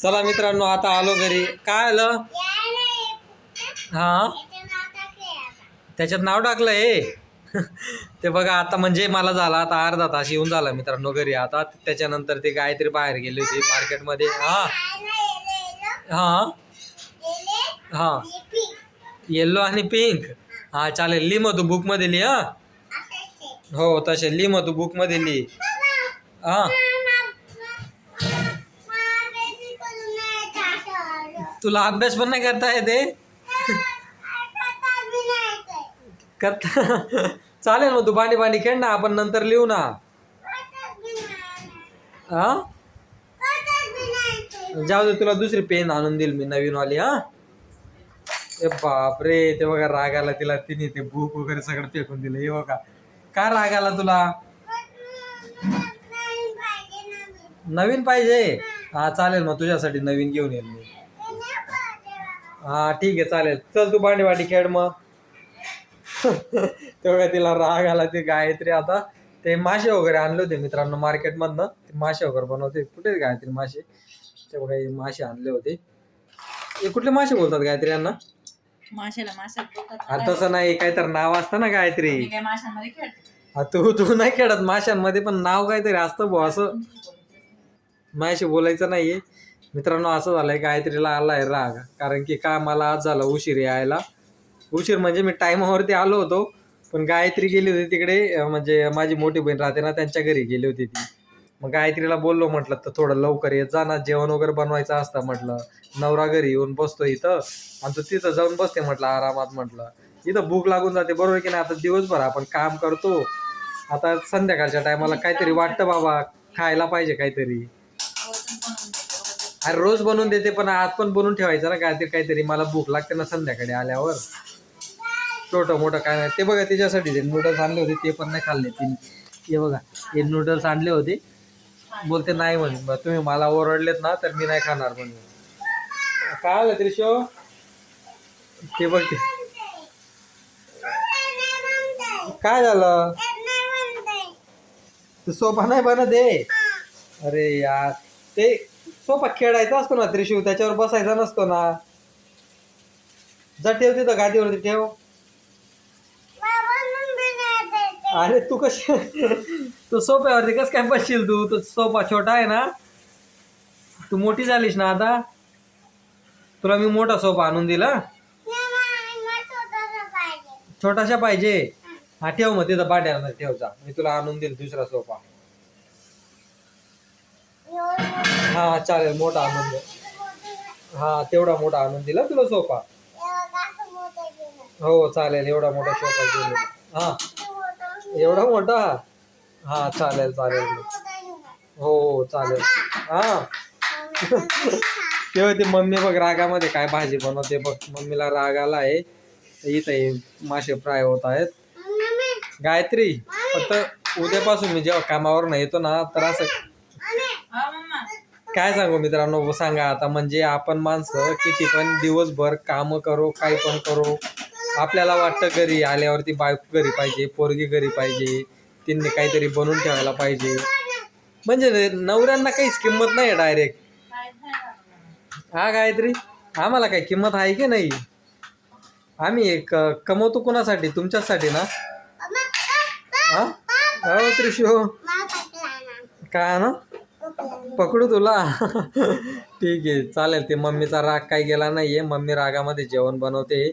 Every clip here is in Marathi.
चला मित्रांनो आता आलो घरी. काय आलं? हा? त्याच्यात नाव टाकलं हे. ते बघा आता म्हणजे मला झाला आता अर्धा तास येऊन झाला मित्रांनो घरी. आता त्याच्यानंतर ते गायत्री बाहेर गेली होती मार्केटमध्ये. हा? हा? हा? येल्लो आणि पिंक. हा चालेल. लिह मग तू बुकमध्ये लिह हा? हो तसे. लिह मग तू बुकमध्ये लिह हा? तुला अभ्यास पण नाही करता येते? करता? चालेल मग तू भांडी भांडी खेळ ना आपण नंतर लिहू ना. हा जाऊ दे तुला दुसरी पेन आणून देईल मी नवीन वाली हा? ए बापरे ते बघा राग आला तिला तिने ते भूक वगैरे सगळं फेकून दिलं हे बघा. का राग आला तुला? नवीन पाहिजे. हा चालेल मग तुझ्यासाठी नवीन घेऊन येईल मी. हा ठीक आहे चालेल. चल तू भांडी वाटी खेळ मग. तेव्हा तिला राग आला ते गायत्री आता. ते मासे वगैरे आणले होते मित्रांनो मार्केटमधनं. ते मासे वगैरे बनवते. कुठे गायत्री मासे. ते बघा हे मासे आणले होते. हे कुठले मासे बोलतात गायत्री यांना? माशाला माशात बोलतात. हा, तसं नाही काही तर नाव असतं ना गायत्री. मी काय माशांमध्ये खेळते? हा, तू तू नाही खेळत माशांमध्ये पण नाव काहीतरी असतं बुवा असं. माझ्याशी बोलायचं नाहीये. मित्रांनो असं झालंय गायत्रीला आलाय राग. कारण की का मला आज झालं उशीर यायला. उशीर म्हणजे मी टायमावरती आलो होतो पण गायत्री गेली होती तिकडे. म्हणजे माझी मोठी बहीण राहते ना त्यांच्या घरी गेली होती ती. मग गायत्रीला बोललो म्हटलं तर थोडं लवकर येत जा ना जेवण वगैरे बनवायचं असतं म्हटलं. नवरा घरी येऊन बसतो इथं. आणि तू तिथं जाऊन बसते म्हटलं आरामात म्हटलं. इथं भूक लागून जाते बरोबर की नाही? आता दिवसभर आपण काम करतो. आता संध्याकाळच्या टायमाला काहीतरी वाटतं बाबा खायला पाहिजे काहीतरी. अरे रोज बनवून देते पण आज पण बनवून ठेवायचं ना काहीतरी काहीतरी. मला भूक लागते ना संध्याकाळी आल्यावर. छोटं मोठं काय नाही. ते बघा त्याच्यासाठी ते नूडल्स आणले होते ते पण नाही खाल्ले तिने हे बघा हे नूडल्स आणले होते. बोलते नाही म्हणे. "बरं, तुम्ही मला ओरडलेत ना तर मी नाही खाणार म्हणे. काय आलं त्रिशो? ते बघ ते. काय झालं? तू सोफा नाही बनत आहे? अरे यार. ते सोफा खेळायचा असतो ना त्रिशू त्याच्यावर बसायचा नसतो ना. जा ठेव तिथं गादीवरती ठेव. अरे तू कशी तू सोफ्यावरती कस काय बसशील तू? तो सोफा छोटा आहे ना. तू मोठी झालीस ना आता. तुला मी मोठा सोफा आणून दिला. छोटाशा पाहिजे. हा ठेव मग तिथं पाट्यावर ठेव जा. मी तुला आणून देईल दुसरा सोफा. हा चालेल मोठा आणून हा तेवढा मोठा आणून दिला तुला सोफा? हो चालेल एवढा मोठा सोफा घेऊन हा. एवढा मोठा? हा चालेल चालेल. हो हो चालेल. हा. तेव्हा ते मम्मी बघ रागामध्ये काय भाजी बनवते बघ. मम्मीला राग आला आहे इथे मासे फ्राय होत आहेत. गायत्री फक्त उद्यापासून मी जेव्हा कामावर येतो ना तर असं काय सांगू मित्रांनो? सांगा आता. म्हणजे आपण माणसं किती पण दिवसभर काम करो काही पण करो. आपल्याला वाटतं घरी आल्यावरती बायको घरी पाहिजे पोरगी घरी पाहिजे तिने काहीतरी बनवून ठेवायला पाहिजे. म्हणजे नवऱ्यांना काहीच किंमत नाही डायरेक्ट काय. हा गायत्री आम्हाला काही किंमत आहे की नाही? आम्ही एक कमवतो कोणासाठी? तुमच्यासाठी ना? हा? हो त्रिशू? काय ना? पकडू तुला? ठीक आहे चालेल. ते मम्मीचा राग काही गेला नाहीये. मम्मी रागामध्ये जेवण बनवते.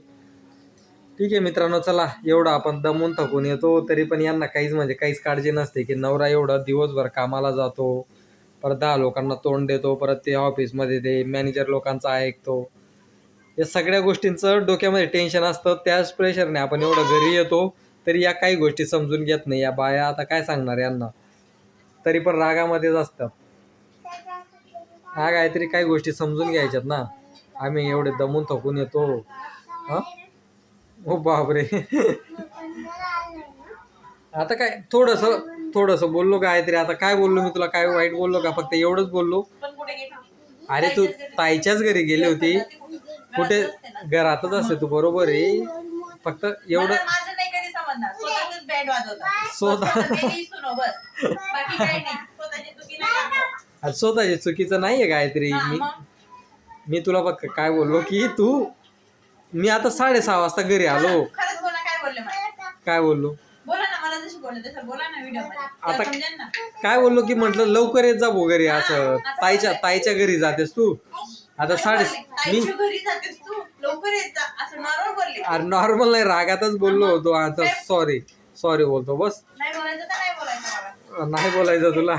ठीक आहे मित्रांनो चला एवढं आपण दमून थकून येतो तरी पण यांना काहीच म्हणजे काहीच काळजी नसते की नवरा एवढं दिवसभर कामाला जातो परत दहा लोकांना तोंड देतो परत ते ऑफिसमध्ये ते मॅनेजर लोकांचा ऐकतो. या सगळ्या गोष्टींचं डोक्यामध्ये टेन्शन असतं. त्याच प्रेशरने आपण एवढं घरी येतो तरी या काही गोष्टी समजून घेत नाही. या बाया आता काय सांगणार यांना? तरी पण रागामध्येच असतं हा काहीतरी काही गोष्टी समजून घ्यायच्यात ना. आम्ही एवढे दमून थकून येतो. हा? बापरे. आता काय? थोडस थोडस बोललो काहीतरी? आता काय बोललो मी तुला? काय वाईट बोललो का? फक्त एवढंच बोललो. अरे तू ताईच्याच घरी गेली होती. कुठे? घरातच असते तू बरोबर आहे. फक्त एवढं मला- आज स्वतःची चुकीचं नाहीये गायत्री. मी मी तुला बघ काय बोललो की तू मी आता साडेसहा वाजता घरी आलो. खरंच बोला काय बोलले मला? काय बोललो? बोला ना मला जशी बोलले तसं बोला ना व्हिडिओमध्ये. आता- तेव्हा समजेल ना. काय बोललो की म्हटलं लवकर येत जा घरी असं. ताईच्या ताईच्या घरी जातेस तू. आता साडे मी ताईच्या घरी जातेस तू. लवकर येत जा. असं नॉर्मल बोलले. अरे नॉर्मल नाही रागातच बोललो होतो आता सॉरी सॉरी बोलतो बस. नाही बोलायचं तर नाही बोलायचं मला. नाही बोलायचं तुला.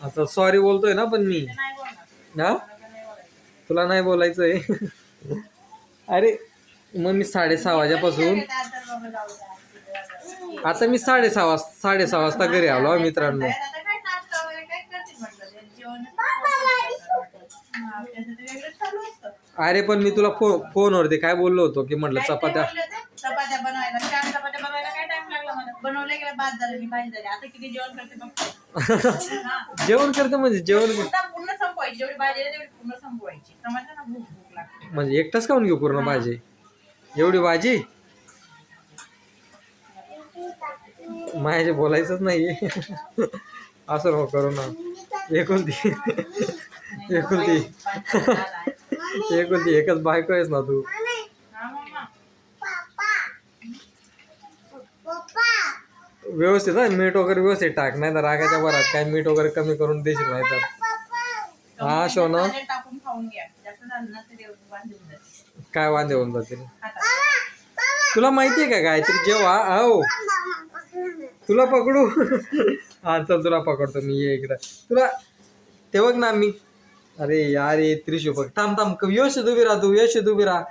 आता सॉरी बोलतोय ना पण मी. हा? बोलायचं तुला नाही बोलायचंय. अरे मग मी साडेसहा वाजेपासून आता मी साडेसहा वाजता साडेसहा वाजता घरी आलो मित्रांनो. अरे पण मी तुला फो फोनवरती काय बोललो होतो की म्हटलं? चपात्या बनवायला चार चपात्या बनवायला काय टाइम लागला मला बनवल्या गेल्या बाद झालं मी भाजी झाली. आता किती जेवण करते बघ. हा. जेवण करते म्हणजे जेवण पूर्ण पूर्ण संपवायची. जेवढी भाजी आहे तेवढी पूर्ण संपवायची. समजलं ना? भूक भूक लागते. म्हणजे एकटाच खाऊन घेऊ पूर्ण भाजी? एवढी भाजी? माझ्याशी बोलायचंच नाही असं नको करू ना. एकुलती एकुलती एकुलती एकच बायको आहेस ना तू हा मम्मा व्यवस्थित हा मीठ वगैरे व्यवस्थित टाक नाही तर रागाच्या भरात काय मीठ वगैरे कमी करून देशील नाही तर. हा शोना पाण्यात टाकून खाऊन घ्या. जास्त झालं ना काय वांदे होऊन जातील? हातात तुला माहितीये का गायत्री जेव्हा आओ. तुला पकडू? हा चल तुला पकडतो मी ये इकडं. तुला ते बघ ना मी. अरे यार ये त्रिशू बघ. थांब थांब क- व्यवस्थित उभी राहा तू व्यवस्थित उभी राहा.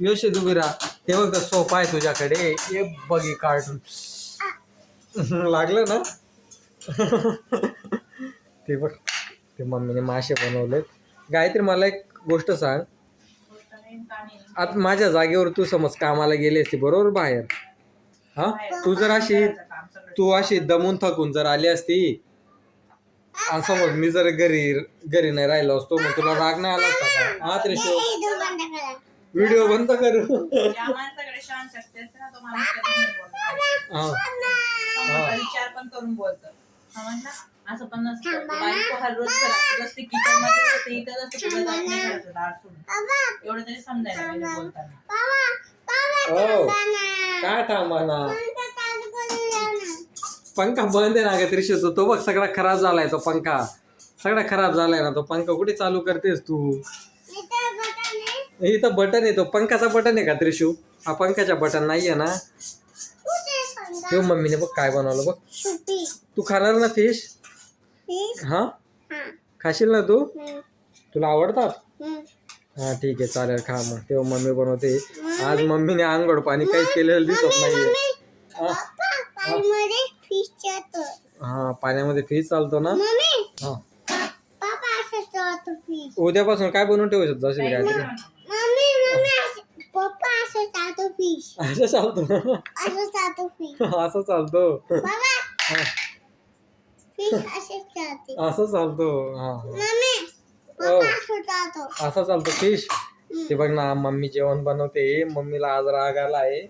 व्यवस्थित उभी राहा. ते बघ सोफा आहे तुझ्याकडे. ये बघ हे कार्टून लागलं ना? ते बघ ते मम्मीने मासे बनवलेत. गायत्री मला एक गोष्ट सांग. आता माझ्या जागेवर तू समज कामाला गेली असती बरोबर बाहेर. हा? तू जर अशी तू अशी दमून थकून जर आली असती आणि समज मी जर घरी घरी नाही राहिलो असतो मग तुला राग नाही आला असता का? हा त्रिशो व्हिडिओ बंद करू. हा. विचार पण करून बोलतो असं पण नसतं. बायको हर रोज घरात असते किचनमध्ये असते इथं असते कुठं जात नाही घराचं दार सोडून. एवढं तरी समजायला पाहिजे बोलताना. हो काय थांबा ना. पंखा बंद आहे ना ग त्रिशो तो बघ सगळा खराब झालाय तो पंखा. सगळा खराब झालाय ना तो पंखा. कुठे चालू करतेस तू? इथं बटन आहे तो. पंखाचा बटन आहे का त्रिशू? हा पंखाचा बटन नाहीये ना. तो मम्मीने बघ काय बनवलं बघ. तू खाणार ना फिश? हा? खाशील ना तू? तुला आवडतात? हा ठीक आहे चालेल खा मग. तेव्हा मम्मी बनवते. आज मम्मीने आंघोळ पाणी काहीच केलेलं दिसत नाहीये. हा? हा? पाण्यामध्ये फिश चालतो. ना? हा. उद्यापासून काय बनवून ठेवू शकतो असेल काहीतरी चालतो फिश असं चालतो असं चालतो फिश असं चालतो. हा, फिश असं चालते. असं चालतो. हा. मम्मी हो. पप्पा असं चालतो. असं चालतो फिश ते बघ ना मम्मी जेवण बनवते. मम्मीला आज राग आला आहे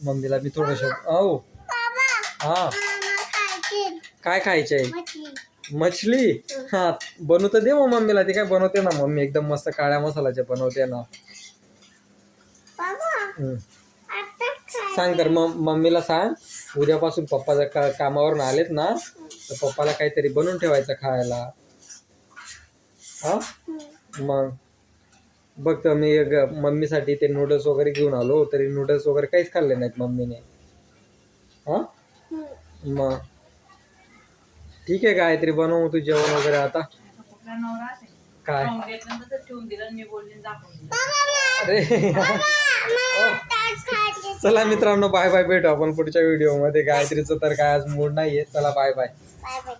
मम्मीला मी थोडस औ. बाबा हा. मला खायचे. काय खायचंय मछली. मछली? हा. बनवू तर दे मग मम्मीला. ते काय बनवते ना मम्मी? एकदम मस्त काळ्या मसाल्याचे बनवते ना बाबा हम्म. आता खाय सांग तर मग मम्मीला सांग. उद्यापासून पप्पा जर का कामावरून आलेत ना तर पप्पाला काहीतरी बनवून ठेवायचं खायला. हा? मग? बघ तर मी एक मम्मीसाठी ते नूडल्स वगैरे घेऊन आलो तरी नूडल्स वगैरे काहीच खाल्ले नाहीत मम्मीने. हा? मग? ठीक आहे काहीतरी बनवू तू जेवण वगैरे आता. काय? खाऊन घेतलं तसंच ठेवून दिलं आणि मी बोलले आणि दाखवून दिलं. अरे खायचे चला मित्रांनो बाय बाय भेटू आपण पुढच्या व्हिडिओमध्ये गायत्रीचं तर काय आज मूड नाहीये. चला बाय बाय. Bye bye.